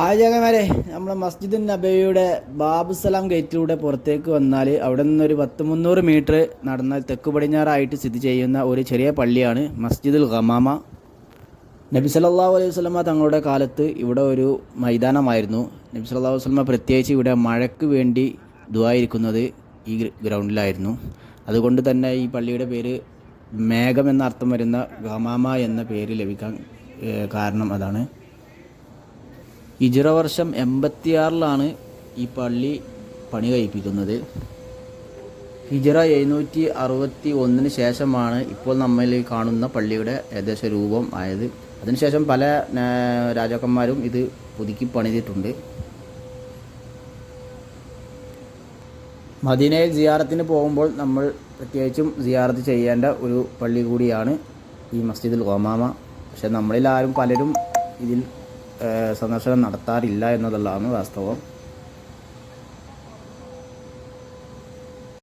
ആചകമാരെ നമ്മുടെ മസ്ജിദ് നബിയുടെ ബാബുസലാം ഗേറ്റിലൂടെ പുറത്തേക്ക് വന്നാൽ അവിടെ നിന്നൊരു പത്ത് മുന്നൂറ് മീറ്റർ നടന്നാൽ തെക്ക് പടിഞ്ഞാറായിട്ട് സ്ഥിതി ചെയ്യുന്ന ഒരു ചെറിയ പള്ളിയാണ് മസ്ജിദുൽ ഖമാമ. നബി സല്ലല്ലാഹു അലൈഹി വസല്ലമ തങ്ങളുടെ കാലത്ത് ഇവിടെ ഒരു മൈതാനമായിരുന്നു. നബി സല്ലല്ലാഹു അലൈഹി വസല്ലമ പ്രത്യേകിച്ച് ഇവിടെ മഴയ്ക്ക് വേണ്ടി ദുവായിരിക്കുന്നത് ഈ ഗ്രൗണ്ടിലായിരുന്നു. അതുകൊണ്ട് തന്നെ ഈ പള്ളിയുടെ പേര് മേഘം എന്ന അർത്ഥം വരുന്ന ഖമാമ എന്ന പേര് ലഭിക്കാൻ കാരണം അതാണ്. ഇജിറ വർഷം എൺപത്തിയാറിലാണ് ഈ പള്ളി പണി കഴിപ്പിക്കുന്നത്. ഹിജറ എഴുന്നൂറ്റി അറുപത്തി ഒന്നിന് ശേഷമാണ് ഇപ്പോൾ നമ്മൾ കാണുന്ന പള്ളിയുടെ ഏകദേശ രൂപം ആയത്. അതിനുശേഷം പല രാജാക്കന്മാരും ഇത് പുതുക്കി പണിതിട്ടുണ്ട്. മദീനയിൽ സിയാറത്തിന് പോകുമ്പോൾ നമ്മൾ പ്രത്യേകിച്ചും സിയാറത്ത് ചെയ്യേണ്ട ഒരു പള്ളി കൂടിയാണ് ഈ മസ്ജിദുൽ ഒമാമ പക്ഷെ നമ്മളിൽ ആരും പലരും ഇതിൽ സന്ദർശനം നടത്താറില്ല എന്നതുള്ളതാണ് വാസ്തവം.